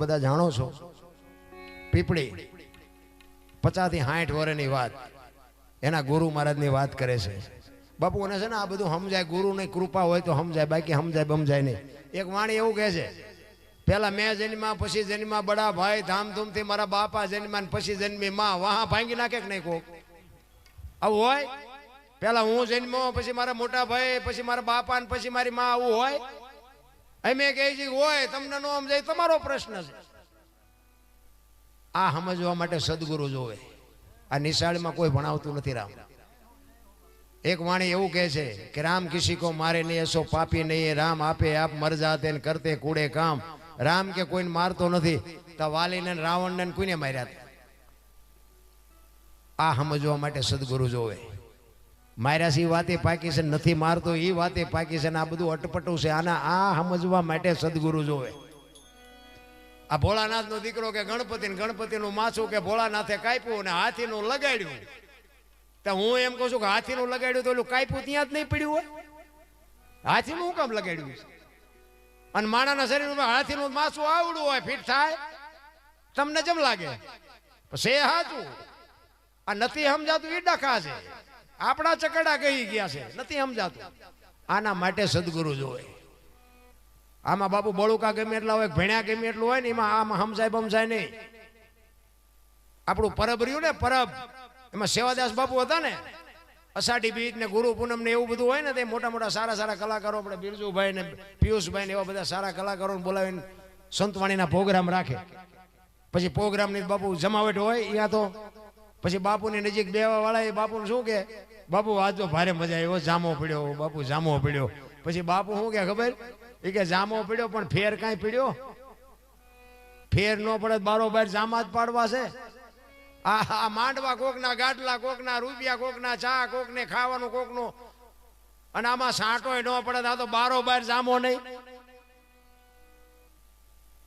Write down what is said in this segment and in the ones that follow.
બધા જાણો છો? પીપળી. પચાસથી સાઠ વર્ષની વાત. એના ગુરુ મહારાજની વાત કરે છે. બાપુને છે ને આ બધું સમજાય, ગુરુની કૃપા હોય તો સમજાય, બાકી સમજાય બમજાય નહીં. એક વાણી એવું કહે છે પેલા મેં જન્મા પછી જન્મા બડા ભાઈ, ધામધૂમથી મારા બાપા જન્મા પછી જન્મી માં. વાહ, ભાંગી નાખે કે નહીં કોક? આવું હોય? પેલા હું જન્મો પછી મારા મોટા ભાઈ, પછી મારા બાપા ને પછી મારી માં આવું હોય? અમે કહે છે હોય તમને નો સમજાય, તમારો પ્રશ્ન છે. આ સમજવા માટે સદગુરુ જોવે. આ નિશાળમાં કોઈ ભણાવતું નથી રામ. એક વાણી એવું કહે છે કે રામ કિસી કો મારે નહીં, એસો પાપી નહીં રામ આપે, આપ મર જાતે કરતે કૂડે કામ. રામ કે કોઈને મારતો નથી, તો વાલીને રાવણને કોઈને માર્યા આ સમજવા માટે સદગુરુ જોવે. માર્યા છે એ વાતે પાકી છે નથી મારતો, એ વાતે પાકી છે ને આ બધું અટપટું છે. આના આ સમજવા માટે સદગુરુ જોવે. આ ભોળાનાથનો દીકરો કે ગણપતિ ગણપતિનું માછું કે ભોળાનાથે કાપ્યું અને હાથીનું લગાડ્યું. તો હું એમ કહું છું કે હાથીનું લગાડ્યું તો ઓલું કાપ્યું ત્યાં જ નહીં પડ્યું હોય. હાથીનું હું કામ લગાડ્યું છે? અને માણાના શરીરમાં હાથીનું માસું આવડું હોય, ફિટ થાય. તમને જેમ લાગે. છે હાચું. આ નથી સમજાતું એ ડખા છે આપણા ચકડા કહી ગયા છે. નથી સમજાતું. આના માટે સદગુરુ જોવે. આમાં બાપુ બળુકા ગમે એટલા હોય, ભણ્યા ગમે એટલું હોય ને, એમાં આમાં સમજાય બમજાય નહીં. આપણું પરબ રહ્યું ને, પરબ. એમાં સેવાદાસ બાપુ હતા ને, અષાઢી બીજ ને ગુરુ પૂનમ ને એવું બધું હોય ને, તે મોટા મોટા સારા સારા કલાકારો, આપણે બિરજુભાઈ ને પિયુષભાઈ ને એવા બધા સારા કલાકારોને બોલાવીને સંતવાણીના પ્રોગ્રામ રાખે. પછી પ્રોગ્રામની બાપુ જમાવટ હોય ત્યાં તો. પછી બાપુની નજીક બેવા વાળા એ બાપુને શું કે બાપુ, આ તો ભારે મજા આવ્યો જામો પડ્યો, બાપુ, જામો પડ્યો. પછી બાપુ શું કે ખબર? એ કે જામો પડ્યો, પણ ફેર કાંઈ પડ્યો? ફેર ન પડે બારોબાર જામા જ પાડવા છે. આ માંડવા કોકના કોક કોકના, રૂપિયા કોકના, ચા કોકને, ખાવાનું કોકનું. અને આમાં સાંટોય ન પડે આ તો બારોબાર જામો નહીં.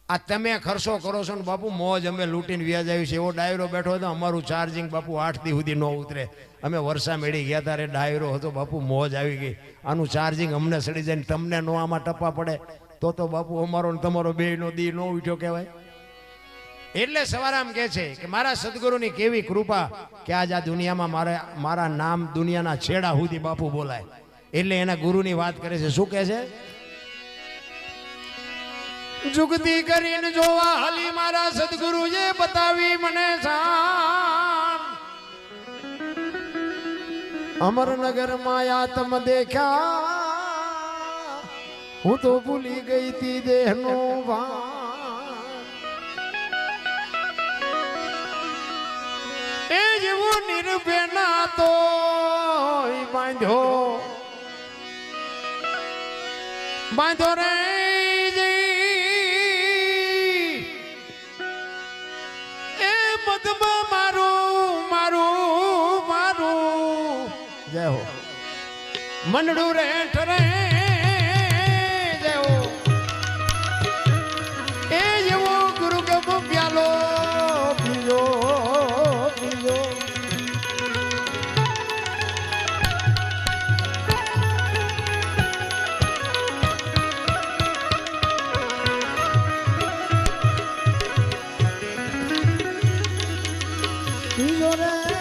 આ તમે ખર્ચો કરો છો ને બાપુ, મોજ અમે લૂંટીને વ્યાજ આવ્યું છે. એવો ડાયરો બેઠો હતો, અમારું ચાર્જિંગ બાપુ આઠ દી સુધી ન ઉતરે. અમે વર્ષા મેળી ગયા ત્યારે ડાયરો હતો, બાપુ મોજ આવી ગઈ. આનું ચાર્જિંગ અમને સડી જાય તમને નો આમાં ટપ્પા પડે. તો તો બાપુ અમારો ને તમારો બે નો દી નો ઉઠ્યો કહેવાય. એટલે સવારામ કે છે કે મારા સદગુરુની કેવી કૃપા કે આજ આ દુનિયામાં મારે મારા નામ દુનિયાના છેડા સુધી બાપુ બોલાય. એટલે એના ગુરુની વાત કરે છે. શું કહે છે? જુગતી કરીને જોવા હાલી મારા સદગુરુએ બતાવી મને શાન અમરનગરમાં આત્મ દેખ્યા હું તો ભૂલી ગઈ તી દેહનો ભાન એ જેવું નિર્ભેના તો બાંધ્યો બાંધો રે મંડળું રે ઠરે જય હો એ જેવો ગુરુ ગમ પ્યાલો પીજો પીજો પીજો રે.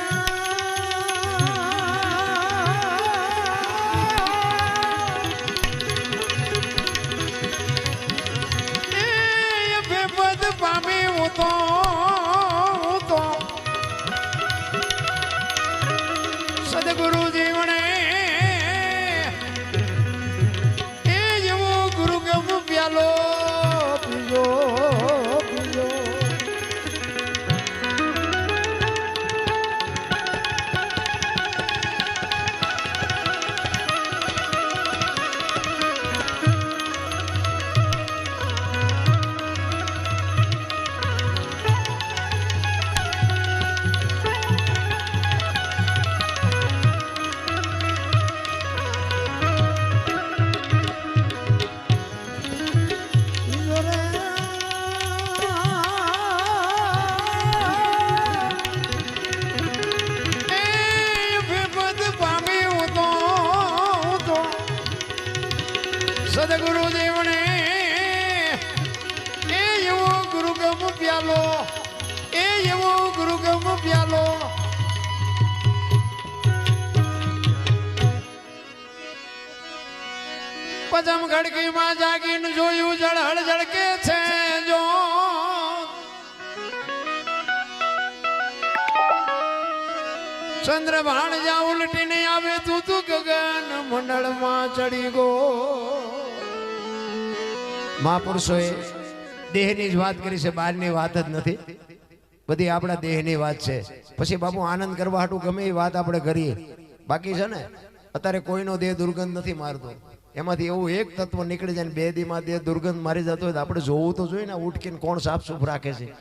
સદગુરુદેવને એ એવો ગુરુગમ પ્યાલો, એ એવો ગુરુગમ પ્યાલો. પજમ ખડકીમાં જાગીને જોયું જળહળ જળકે છે જો. ચંદ્ર ભાણ જા ઉલટીને આવે તું તું ગગન મંડળમાં ચડી ગયો. મહાપુરુષોએ દેહની જ વાત કરી છે, બહારની વાત જ નથી. બધી આપણા દેહની વાત છે. પછી બાપુ આનંદ કરવા હાટું ગમે એ વાત આપણે કરીએ. બાકી છે ને, અત્યારે કોઈનો દેહ દુર્ગંધ નથી મારતો. એમાંથી એવું એક તત્વ નીકળી જાય બે દીમાં દેહ દુર્ગંધ મારી જતો હોય તો આપણે જોવું તો જોઈએ ને ઉઠકીને કોણ સાફ સુફ રાખે છે.